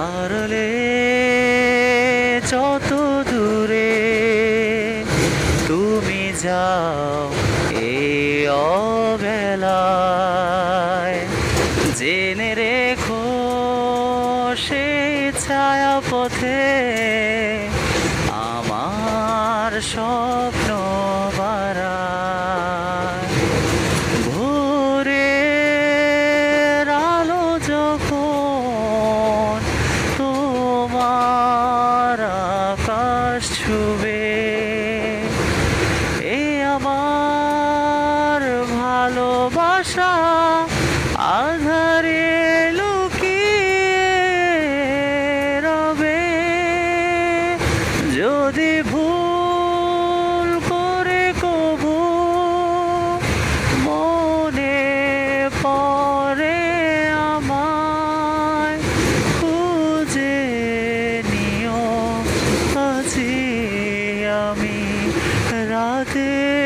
আড়লে যত দূরে তুমি যাও এই অবেলায়। জেনে রেখো সেই ছায়া পথে আমার স্বপ্ন ছুবে। এ আমার ভালোবাসা আধারে লুকিয়ে রবে। যদি ভুল Rocket.